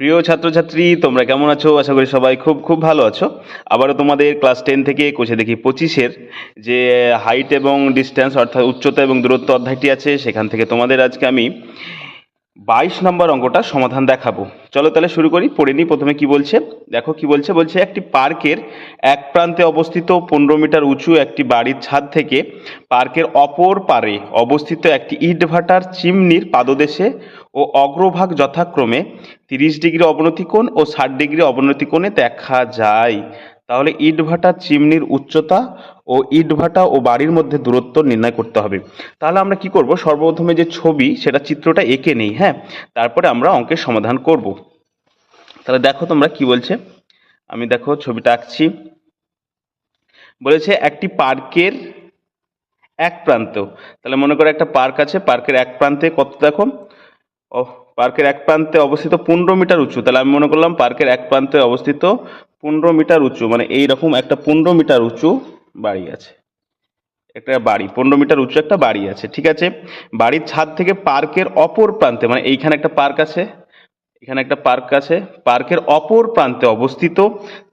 প্রিয় ছাত্রছাত্রী, তোমরা কেমন আছো? আশা করি সবাই খুব খুব ভালো আছো। আবারও তোমাদের ক্লাস টেন থেকে কোষে দেখি পঁচিশের যে হাইট এবং ডিস্টেন্স, অর্থাৎ উচ্চতা এবং দূরত্ব অধ্যায়টি আছে, সেখান থেকে তোমাদের আজকে আমি বাইশ নম্বর অঙ্কটা সমাধান দেখাবো। চলো তাহলে শুরু করি, পড়ে নিই। প্রথমে কি বলছে? দেখো কি বলছে? বলছে, একটি পার্কের এক প্রান্তে অবস্থিত পনেরো মিটার উঁচু একটি বাড়ির ছাদ থেকে পার্কের অপর পারে অবস্থিত একটি ইটভাটার চিমনির পাদদেশে ও অগ্রভাগ যথাক্রমে তিরিশ ডিগ্রি অবনতি কোণ ও ষাট ডিগ্রি অবনতি কোণে দেখা যায়। তাহলে ইটভাটা চিমনির উচ্চতা ও ইটভাটা ও বাড়ির মধ্যে দূরত্ব নির্ণয় করতে হবে। তাহলে আমরা কি করব? সর্বপ্রথমে যে ছবি, সেটা চিত্রটা এঁকে নেই হ্যাঁ? তারপরে আমরা অঙ্কের সমাধান করব। তাহলে দেখো তোমরা কি বলছে? আমি দেখো ছবিটা আঁকছি। বলেছে একটি পার্কের এক প্রান্ত। তাহলে মনে করো একটা পার্ক আছে, পার্কের এক প্রান্তে কত দেখো? পার্কের এক প্রান্তে অবস্থিত পনেরো মিটার উঁচু। তাহলে আমি মনে করলাম পার্কের এক প্রান্তে অবস্থিত পনেরো মিটার উঁচু মানে এই রকম একটা পনেরো মিটার উঁচু বাড়ি আছে। একটা বাড়ি, পনেরো মিটার উঁচু একটা বাড়ি আছে, ঠিক আছে? বাড়ির ছাদ থেকে পার্কের অপর প্রান্তে মানে এইখানে একটা পার্ক আছে, এখানে একটা পার্ক আছে, পার্কের অপর প্রান্তে অবস্থিত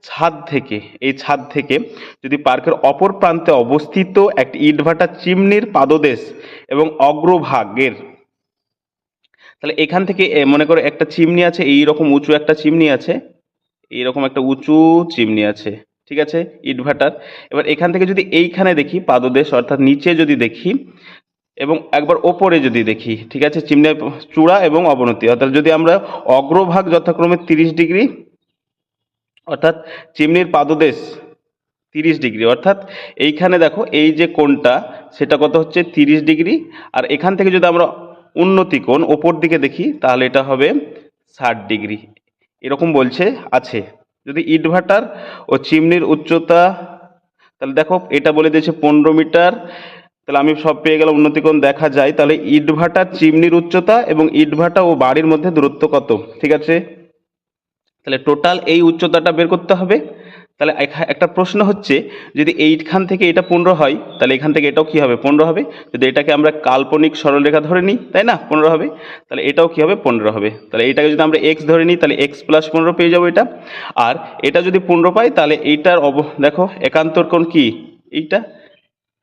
ছাদ থেকে, এই ছাদ থেকে যদি পার্কের অপর প্রান্তে অবস্থিত একটি ইটভাটা চিমনির পাদদেশ এবং অগ্রভাগের তাহলে এখান থেকে মনে করো একটা চিমনি আছে এই রকম উঁচু একটা চিমনি আছে এই রকম একটা উঁচু চিমনি আছে, ঠিক আছে, ইটভাটার। এবার এখান থেকে যদি এইখানে দেখি, পাদদেশ, অর্থাৎ নিচে যদি দেখি, এবং একবার ওপরে যদি দেখি, ঠিক আছে চিমনির চূড়া এবং অবনতি। অর্থাৎ যদি আমরা অগ্রভাগ যথাক্রমে তিরিশ ডিগ্রি, অর্থাৎ চিমনির পাদদেশ তিরিশ ডিগ্রি, অর্থাৎ এইখানে দেখো, এই যে কোণটা, সেটা কত হচ্ছে তিরিশ ডিগ্রি, আর এখান থেকে যদি আমরা উন্নতি কোণ, ওপর দিকে দেখি, তাহলে এটা হবে ষাট ডিগ্রি। এরকম বলছে, আছে। যদি ইটভাটার ও চিমনির উচ্চতা, তাহলে দেখো, এটা বলে দিয়েছে পনেরো মিটার, তাহলে আমি সব পেয়ে গেলাম উন্নতিকোণ দেখা যায়। তাহলে ইটভাটার চিমনির উচ্চতা এবং ইটভাটা ও বাড়ির মধ্যে দূরত্ব কত? ঠিক আছে? তাহলে টোটাল এই উচ্চতাটা বের করতে হবে। তাহলে একটা প্রশ্ন হচ্ছে, যদি এইখান থেকে এটা পনেরো হয়, তাহলে এখান থেকে এটাও কি হবে? পনেরো হবে। যদি এটাকে আমরা কাল্পনিক সরলরেখা ধরে নিই, তাই না? পনেরো হবে। তাহলে এটাও কি হবে? পনেরো হবে। তাহলে এটাকে যদি আমরা এক্স ধরে নিই, তাহলে এক্স প্লাস পনেরো পেয়ে যাব এটা। আর এটা যদি পনেরো পাই, তাহলে এইটার অব, দেখো, একান্তর কোণ কি? এইটা।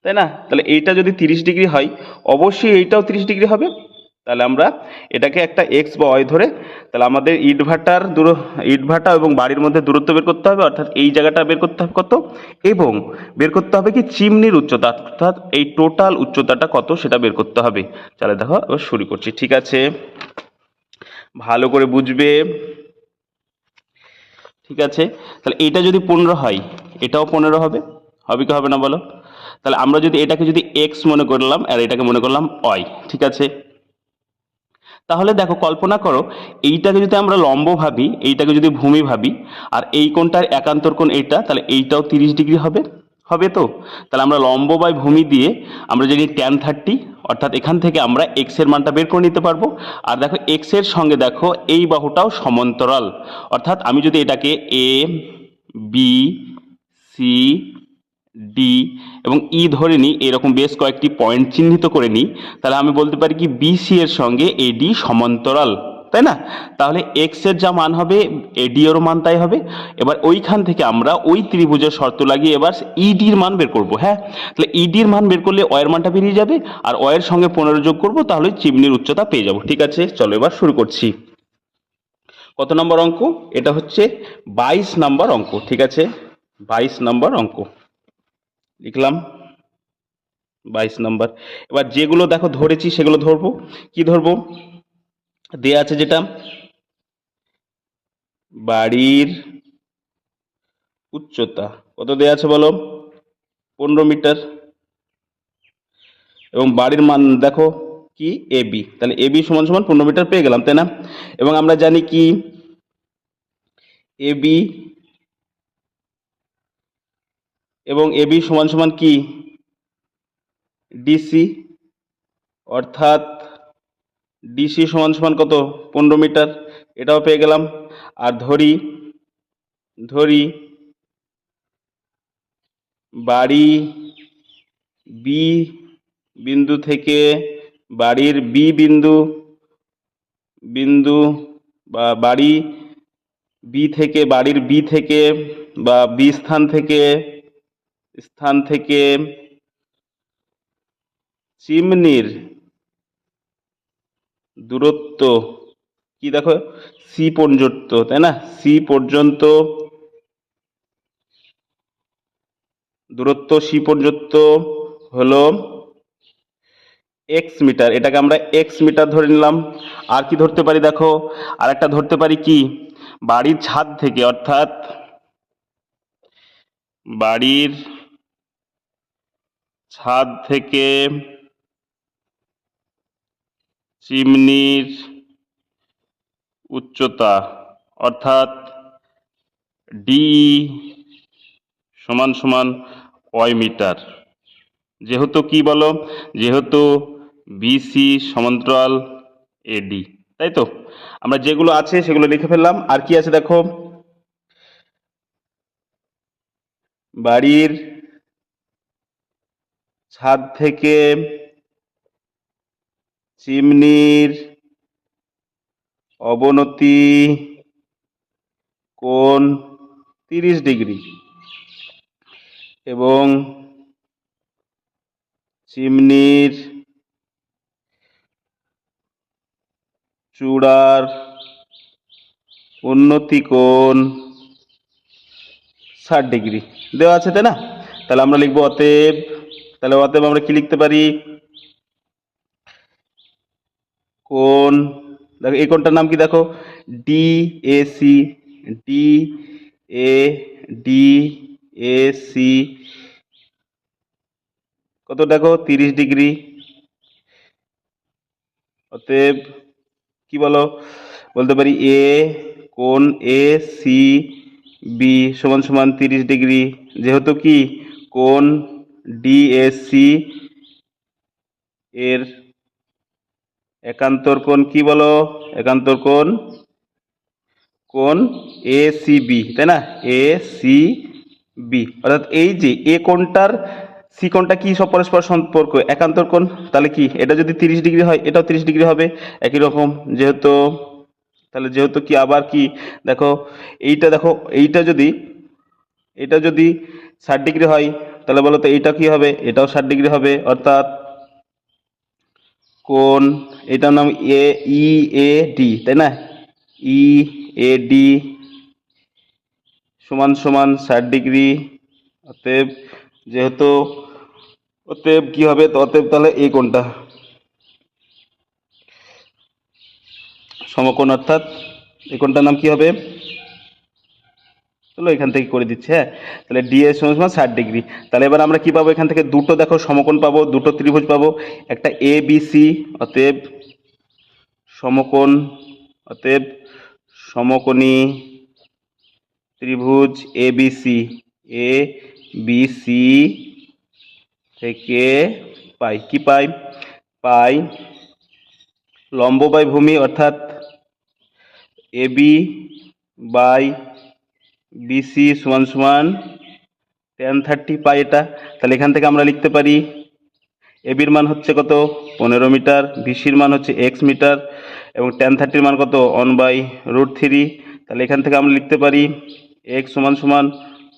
তাই না? তাহলে এইটা যদি তিরিশ ডিগ্রি হয়, অবশ্যই এইটাও তিরিশ ডিগ্রি হবে। তাহলে আমরা এটাকে একটা এক্স বা ওয়াই ধরে, তাহলে আমাদের ইটভাটার দূর ইটভাটা এবং বাড়ির মধ্যে দূরত্ব বের করতে হবে, অর্থাৎ এই জায়গাটা বের করতে হবে কত? এবং বের করতে হবে কি চিমনির উচ্চতা, অর্থাৎ এই টোটাল উচ্চতাটা কত সেটা বের করতে হবে। তাহলে দেখো, এবার শুরু করছি, ঠিক আছে? ভালো করে বুঝবে? ঠিক আছে? তাহলে এটা যদি পনেরো হয়, এটাও পনেরো হবে। হবে কি হবে না বলো? তাহলে আমরা যদি এটাকে যদি এক্স মনে করলাম, আর এটাকে মনে করলাম ওয়াই ঠিক আছে? তাহলে দেখো, কল্পনা করো, এইটাকে যদি আমরা লম্ব ভাবি, এইটাকে যদি ভূমি ভাবি, আর এই কোণটার একান্তর কোণ এইটা তাহলে এইটাও তিরিশ ডিগ্রি হবে হবে তো? তাহলে আমরা লম্ব বাই ভূমি দিয়ে আমরা যদি ট্যান থার্টি অর্থাৎ এখান থেকে আমরা এক্সের মানটা বের করে নিতে পারব। আর দেখো এক্সের সঙ্গে দেখো, এই বাহুটাও সমান্তরাল। অর্থাৎ আমি যদি এটাকে এ বি সি ডি এবং ই ধরে নিই, এরকম বেশ কয়েকটি পয়েন্ট চিহ্নিত করে নিই, তাহলে আমি বলতে পারি কি বিসি এর সঙ্গে এডি সমান্তরাল, তাই না? তাহলে এক্সের যা মান হবে এডি এরও মান তাই হবে। এবার ওইখান থেকে আমরা ওই ত্রিভুজের শর্ত লাগিয়ে এবার ইডির মান বের করব হ্যাঁ? তাহলে ইডির মান বের করলে অয়ের মানটা বেরিয়ে যাবে, আর অয়ের সঙ্গে পনেরো যোগ করব, তাহলে চিমনির উচ্চতা পেয়ে যাব, ঠিক আছে? চলো এবার শুরু করছি। কত নম্বর অঙ্ক? এটা হচ্ছে বাইশ নম্বর অঙ্ক, ঠিক আছে? বাইশ নম্বর অঙ্ক। লিখলাম, বাইশ নম্বর। এবার যেগুলো দেখো ধরেছি, সেগুলো ধরবো। কি ধরবো? দেয়া আছে যেটা, বাড়ির উচ্চতা। কত দেয়া আছে বলো? পনেরো মিটার। এবং বাড়ির মান দেখো কি? A B. তাহলে এ বি সমান সমান পনেরো মিটার পেয়ে গেলাম, তাই না? এবং আমরা জানি কি? এ বি এবং এ বি সমান সমান কি? ডিসি, অর্থাৎ ডিসি সমান সমান কত? পনেরো মিটার। এটাও পেয়ে গেলাম। আর ধরি ধরি, বাড়ি বি বিন্দু থেকে বাড়ির বি বিন্দু বিন্দু বা বাড়ি বি থেকে, বাড়ির বি থেকে বা বি স্থান থেকে স্থান থেকে চিমনির দূরত্ব কি দেখো? সি পর্যন্ত, তাই না? সি পর্যন্ত দূরত্ব সি পর্যন্ত হলো এক্স মিটার এটাকে আমরা এক্স মিটার ধরে নিলাম। আর কি ধরতে পারি দেখো? আর একটা ধরতে পারি কি? বাড়ির ছাদ থেকে, অর্থাৎ বাড়ির ছাদ থেকে চিমনির উচ্চতা, অর্থাৎ ডি সমান সমান কয় মিটার। যেহেতু কি বলো? যেহেতু বিসি সমান্তরাল এডি তাই তো? আমরা যেগুলো আছে সেগুলো লিখে ফেললাম। আর কি আছে দেখো? বাড়ির ছাদ থেকে চিমনির অবনতি কোণ তিরিশ ডিগ্রি এবং চিমনির চূড়ার উন্নতি কোণ ষাট ডিগ্রি। দেওয়া আছে তাই না? তাহলে আমরা লিখব অতএব তাহলে অতএব আমরা কি লিখতে পারি? কোন, দেখো, এই কোনটার নাম কি দেখো? D A C D A D A C কত দেখো? তিরিশ ডিগ্রি। অতএব কি বলো? বলতে পারি এ কোন? এ সি বি সমান সমান তিরিশ ডিগ্রি। যেহেতু কি? কোণ ডিএসি এর একান্তর কোণ কি বলো? একান্তর কোণ? কোণ এ সি তাই না? এ সি বি অর্থাৎ এই যে এ কোণটার সি কোণটা কি সব পরস্পর সম্পর্ক? একান্তর কোণ, তাহলে কি? এটা যদি তিরিশ ডিগ্রি হয়, এটাও তিরিশ ডিগ্রি হবে। একই রকম, যেহেতু, তাহলে যেহেতু কি আবার কি? দেখো, এইটা দেখো, এইটা যদি, এটা যদি ষাট ডিগ্রি হয় তাহলে বলো তো এইটা কি হবে? এটাও ষাট ডিগ্রি হবে, অর্থাৎ কোন, এটার নাম এ, ই, এ, ডি, তাই না? ই, এ, ডি সমান সমান ষাট ডিগ্রি। অতএব যেহেতু, অতএব কি হবে? তো অতএব তাহলে এই কোনটা? সমকোণ অর্থাৎ এই কোনটার নাম কি হবে? চলো এখান থেকে করে দিচ্ছি হ্যাঁ? তাহলে ডি এর সমান ষাট ডিগ্রি। তাহলে এবার আমরা কী পাবো? এখান থেকে দুটো দেখো সমকোণ পাবো, দুটো ত্রিভুজ পাবো। একটা এ বি সি অতএব সমকোণ, অতএব সমকোণী ত্রিভুজ A B C A B C থেকে পাই। কি পাই? পাই লম্ব বাই ভূমি, অর্থাৎ এ বি বাই বিসি সমান সমান টেন থার্টি পাই এটা। তাহলে এখান থেকে আমরা লিখতে পারি এবির মান হচ্ছে কত? পনেরো মিটার। বিসির মান হচ্ছে এক্স মিটার। এবং টেন থার্টির মান কত? ওয়ান বাই রুট থ্রি তাহলে এখান থেকে আমরা লিখতে পারি এক্স সমান সমান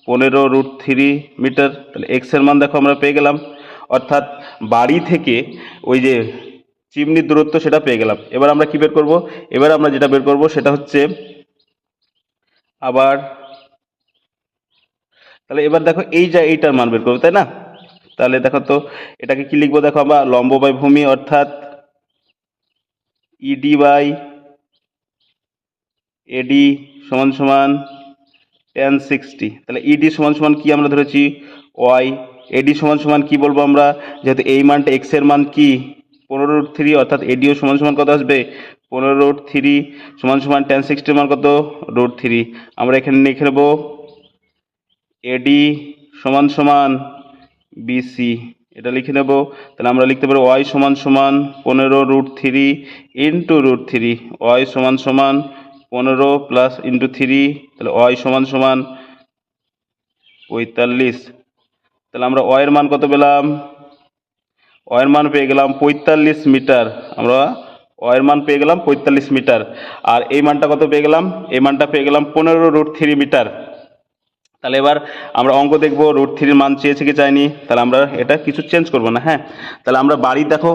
পনেরো রুট থ্রি মিটার। তাহলে এক্সের মান দেখো আমরা পেয়ে গেলাম। অর্থাৎ বাড়ি থেকে ওই যে চিমনির দূরত্ব সেটা পেয়ে গেলাম। এবার আমরা কি বের করব? এবার আমরা যেটা বের করব সেটা হচ্ছে আবার তাহলে এবার দেখো এই যা এইটার মান বের করব, তাই না? তাহলে দেখো তো, এটাকে কি লিখব? দেখো আমরা, লম্ব বাই ভূমি অর্থাৎ ইডি বাই এডি সমান সমান টেন সিক্সটি তাহলে ইডি সমান সমান কি আমরা ধরেছি? ওয়াই এডি সমান সমান কি বলব আমরা? যেহেতু এই মানটা এক্সের মান কি? পনেরো রুট থ্রি অর্থাৎ এডিও সমান সমান কত আসবে? পনেরো রুট থ্রি সমান সমান টেন সিক্সটির মান কত? রুট থ্রি আমরা এখানে লিখে নেব এডি সমান সমান বিসি এটা লিখে নেব। তাহলে আমরা লিখতে পারি ওয়াই সমান সমান পনেরো root three into root three Y সমান সমান পনেরো প্লাস ইন্টু থ্রি তাহলে ওয়াই সমান সমান পঁয়তাল্লিশ। তাহলে আমরা ওয়ের মান কত পেলাম? ওয়ের মান পেয়ে গেলাম পঁয়তাল্লিশ মিটার। আমরা এর মান পেয়ে গেলাম পঁয়তাল্লিশ মিটার। আর এই মানটা কত পেয়ে গেলাম? এই মানটা পেয়ে গেলাম পনেরো রুট থ্রি মিটার। তাহলে এবার আমরা অঙ্ক দেখব রুট থ্রির মান চেয়েছে কি চাইনি তাহলে আমরা এটা কিছু চেঞ্জ করব না হ্যাঁ? তাহলে আমরা বাড়ি দেখো,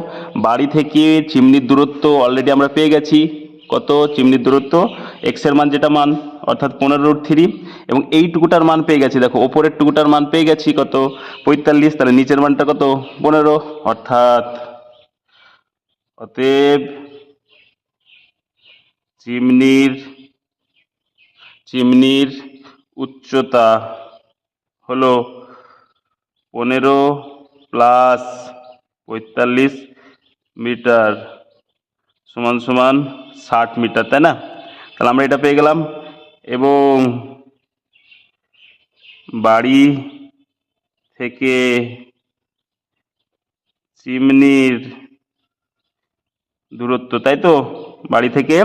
বাড়ি থেকে চিমনির দূরত্ব অলরেডি আমরা পেয়ে গেছি। কত? চিমনির দূরত্ব এক্সের মান যেটা মান, অর্থাৎ পনেরো রুট থ্রি এবং এই টুকুটার মান পেয়ে গেছি। দেখো ওপরের টুকুটার মান পেয়ে গেছি কত? পঁয়তাল্লিশ, তাহলে নিচের মানটা কত? পনেরো, অর্থাৎ অতএব চিমনির চিমনির উচ্চতা হলো পনেরো প্লাস পঁয়তাল্লিশ মিটার সমান সমান ষাট মিটার, তাই না? তাহলে আমরা এটা পেয়ে গেলাম। এবং বাড়ি থেকে চিমনির দূরত্ব, তাই তো? বাড়ি থেকে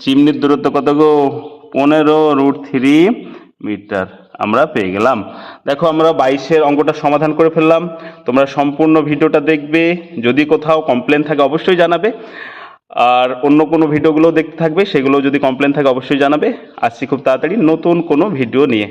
চিমনির দূরত্ব কত গো? পনেরো রুট থ্রি মিটার আমরা পেয়ে গেলাম। দেখো আমরা বাইশের অঙ্কটা সমাধান করে ফেললাম। তোমরা সম্পূর্ণ ভিডিওটা দেখবে। যদি কোথাও কমপ্লেন থাকে অবশ্যই জানাবে। আর অন্য কোনো ভিডিওগুলো দেখতে থাকবে সেগুলো যদি কমপ্লেন থাকে অবশ্যই জানাবে। আসছি খুব তাড়াতাড়ি নতুন কোনো ভিডিও নিয়ে।